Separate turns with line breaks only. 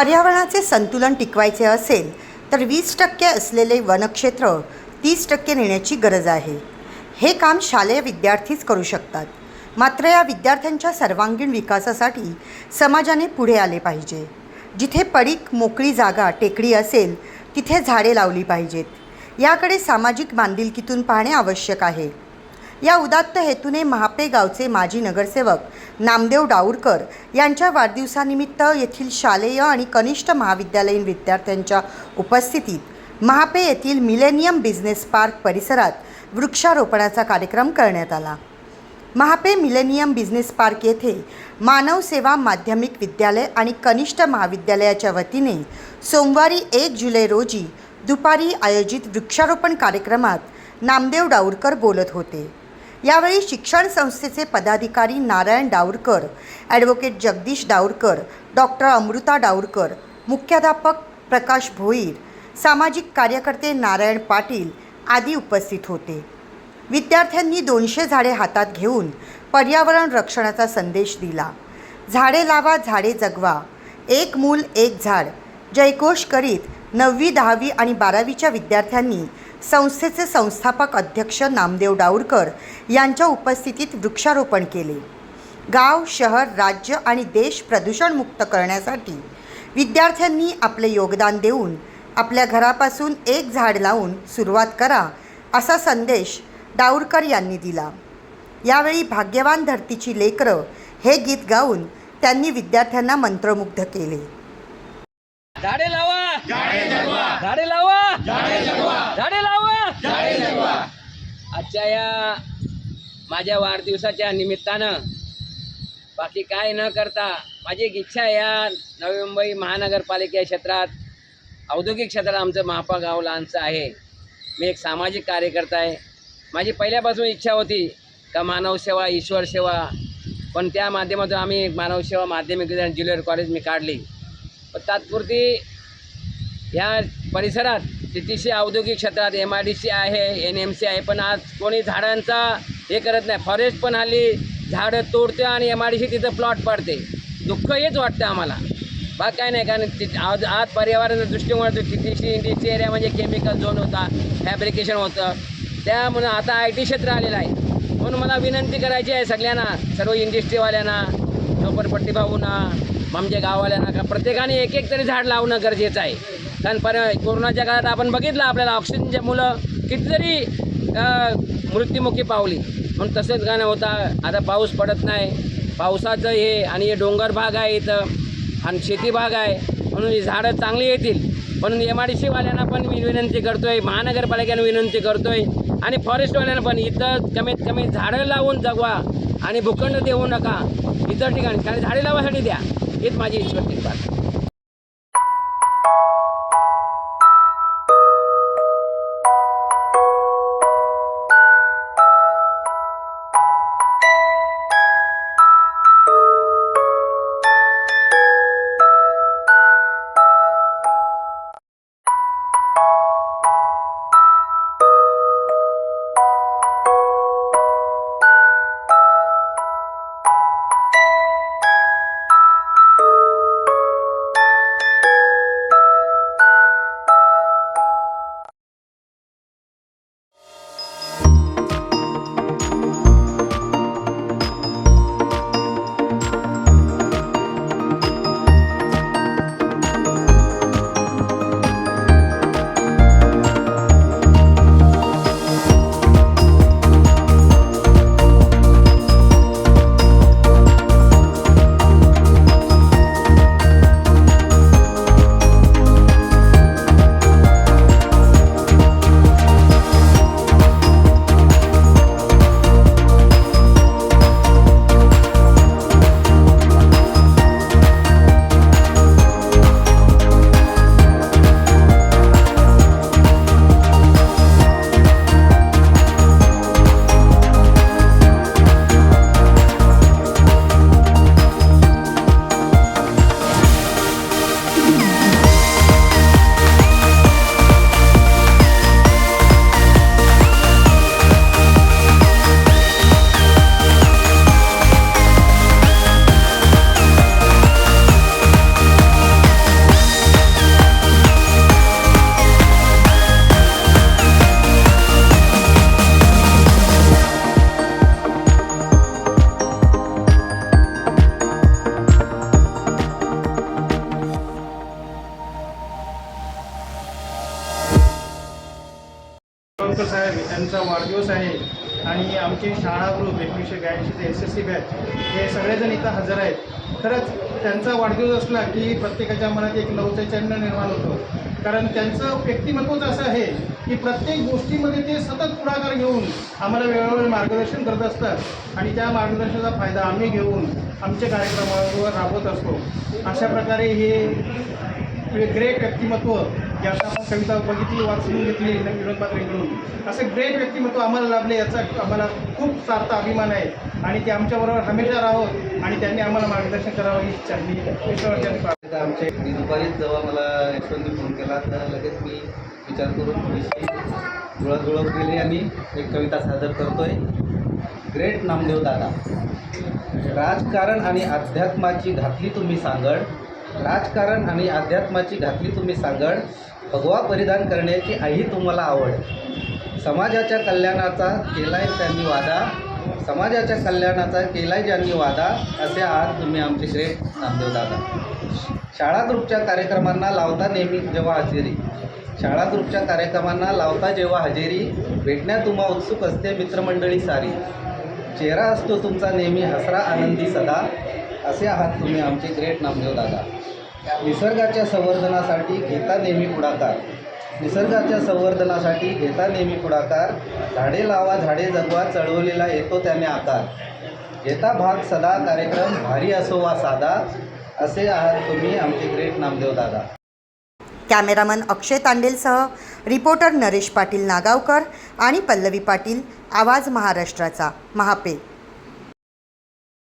पर्यावरणाचे संतुलन टिकवायचे असेल तर वीस टक्के असलेले वनक्षेत्र तीस टक्के नेण्याची गरज आहे. हे काम शालेय विद्यार्थीच करू शकतात. मात्र या विद्यार्थ्यांच्या सर्वांगीण विकासासाठी समाजाने पुढे आले पाहिजे. जिथे पडीक मोकळी जागा टेकडी असेल तिथे झाडे लावली पाहिजेत. याकडे सामाजिक बांधिलकीतून पाहणे आवश्यक आहे. या उदात्त हेतूने महापे गावचे माजी नगरसेवक नामदेव डाऊरकर यांच्या वाढदिवसानिमित्त येथील शालेय आणि कनिष्ठ महाविद्यालयीन विद्यार्थ्यांच्या उपस्थितीत महापे येथील मिलेनियम बिझनेस पार्क परिसरात वृक्षारोपणाचा कार्यक्रम करण्यात आला. महापे मिलेनियम बिझनेस पार्क येथे मानव सेवा माध्यमिक विद्यालय आणि कनिष्ठ महाविद्यालयाच्या वतीने सोमवारी एक जुलै रोजी दुपारी आयोजित वृक्षारोपण कार्यक्रमात नामदेव डाऊरकर बोलत होते. यावेळी शिक्षण संस्थेचे पदाधिकारी नारायण डावरकर ॲडव्होकेट जगदीश डावरकर डॉक्टर अमृता डावरकर मुख्याध्यापक प्रकाश भोईर सामाजिक कार्यकर्ते नारायण पाटील आदी उपस्थित होते. विद्यार्थ्यांनी दोनशे झाडे हातात घेऊन पर्यावरण रक्षणाचा संदेश दिला. झाडे लावा झाडे जगवा. एक मूल एक झाड. जयघोष करीत नववी दहावी आणि बारावीच्या विद्यार्थ्यांनी संस्थेचे संस्थापक अध्यक्ष नामदेव डाऊरकर यांच्या उपस्थितीत वृक्षारोपण केले. गाव शहर राज्य आणि देश प्रदूषणमुक्त करण्यासाठी विद्यार्थ्यांनी आपले योगदान देऊन आपल्या घरापासून एक झाड लावून सुरुवात करा असा संदेश डाऊरकर यांनी दिला. यावेळी भाग्यवान धरतीची लेकरं हे गीत गाऊन त्यांनी विद्यार्थ्यांना मंत्रमुग्ध केले.
झाडे लावा! झाडे लावा! झाडे लावा! आजच्या या माझ्या वाढदिवसाच्या निमित्तानं बाकी काय न करता माझी एक इच्छा आहे या नवी मुंबई महानगरपालिका क्षेत्रात औद्योगिक क्षेत्रात आमचं महापा गाव लहानचं आहे. मी एक सामाजिक कार्यकर्ता आहे. माझी पहिल्यापासून इच्छा होती का मानवसेवा ईश्वर सेवा पण त्या माध्यमातून आम्ही मानवसेवा माध्यमिक ज्युनियर कॉलेज मी काढली. पण तात्पुरती ह्या परिसरात तिथीशी औद्योगिक क्षेत्रात एम आय डी सी आहे एन एम सी आहे पण आज कोणी झाडांचा हे करत नाही. फॉरेस्ट पण हल्ली झाडं तोडते आणि एम आय डी सी तिथं प्लॉट पडते. दुःख हेच वाटतं आम्हाला. बाकी काय नाही कारण ति आज आज पर्यावरण दृष्टिकोन तिथीशी इंडस्ट्री एरिया म्हणजे केमिकल झोन होता फॅब्रिकेशन होतं. त्यामुळं आता आय टी क्षेत्र आलेलं आहे. म्हणून मला विनंती करायची आहे सगळ्यांना सर्व इंडस्ट्रीवाल्यांना झोपडपट्टी भाऊंना म्हणजे गाववाल्यांना का प्रत्येकाने एक एक तरी झाड लावणं गरजेचं आहे. कारण पर कोरोनाच्या काळात आपण बघितलं आपल्याला ऑक्सिजनच्या मुलं कितीतरी मृत्युमुखी पावली. म्हणून तसंच गाणं होता आता पाऊस पडत नाही. पावसाचं हे आणि हे डोंगर भाग आहे इथं. आणि शेती भाग आहे. म्हणून ही झाडं चांगली येतील. म्हणून एम आय डी सीवाल्यांना पण मी विनंती करतो आहे महानगरपालिकेनं विनंती करतो आहे आणि फॉरेस्टवाल्यांना पण इथं कमीत कमी झाडं लावून जगवा आणि भूखंड देऊ नका. इतर ठिकाणी कारण झाडे लावासाठी द्या. हीच माझी ईश्वरची बात
शिरवकर साहेब यांचा वाढदिवस आहे आणि आमचे शाळा ग्रुप एकोणीसशे ब्याऐंशीचे एस एस सी बॅच हे सगळेजण इथं हजर आहेत. खरंच त्यांचा वाढदिवस असला की प्रत्येकाच्या मनात एक नवचैतन्य निर्माण होतं. कारण त्यांचं व्यक्तिमत्वच असं आहे की प्रत्येक गोष्टीमध्ये ते सतत पुढाकार घेऊन आम्हाला वेळोवेळी मार्गदर्शन करत असतात आणि त्या मार्गदर्शनाचा फायदा आम्ही घेऊन आमच्या कार्यक्रमावर राबवत असतो. अशा प्रकारे हे ग्रेट व्यक्तिमत्व की आता आपण कविता बघितली वाचून घेतली विनोद पात्रेकडून असे ग्रेट व्यक्तिमत्व आम्हाला लाभले याचा आम्हाला खूप सार्थ अभिमान आहे. आणि ते आमच्याबरोबर हमेशा राहोत आणि त्यांनी आम्हाला मार्गदर्शन करावं ही इच्छा मी
आमच्या मी दुपारीच जेव्हा मला यशवंतनी फोन केला तर लगेच मी विचार करून थोडीशी जुळत केली आणि एक कविता सादर करतोय. ग्रेट नामदेव दादा. राजकारण आणि अध्यात्माची घातली तुम्ही सांगड. राजकारण आणि अध्यात्माची घातली तुम्ही सांगड भगवा परिधान करण्याची आई तुम्हाला आवड. समाजाच्या कल्याणाचा केलाय त्यांनी वादा समाजाच्या कल्याणाचा केलाय ज्यांनी वादा असे आहात तुम्ही आमचे ग्रेट नामदेव दादा. शाळा ग्रुपच्या कार्यक्रमांना लावता नेहमी जेव्हा हजेरी. शाळा ग्रुपच्या कार्यक्रमांना लावता जेव्हा हजेरी भेटण्यात तुम्हा उत्सुक असते मित्रमंडळी सारी. चेहरा असतो तुमचा नेहमी हसरा आनंदी सदा. असे आहात तुम्ही आमचे ग्रेट नामदेव दादा. निसर्गाच्या संवर्धनासाठी घेता नेहमी पुढाकार. निसर्गाच्या संवर्धनासाठी घेता नेहमी पुढाकार. झाडे लावा झाडे जगवा चळवलेला येतो त्याने आकार. घेता भाग सदा कार्यक्रम भारी असो वा साधा असे आहात तुम्ही आमचे ग्रेट नामदेव दादा.
कॅमेरामन अक्षय तांडेलसह रिपोर्टर नरेश पाटील नागावकर आणि पल्लवी पाटील आवाज महाराष्ट्राचा महापे.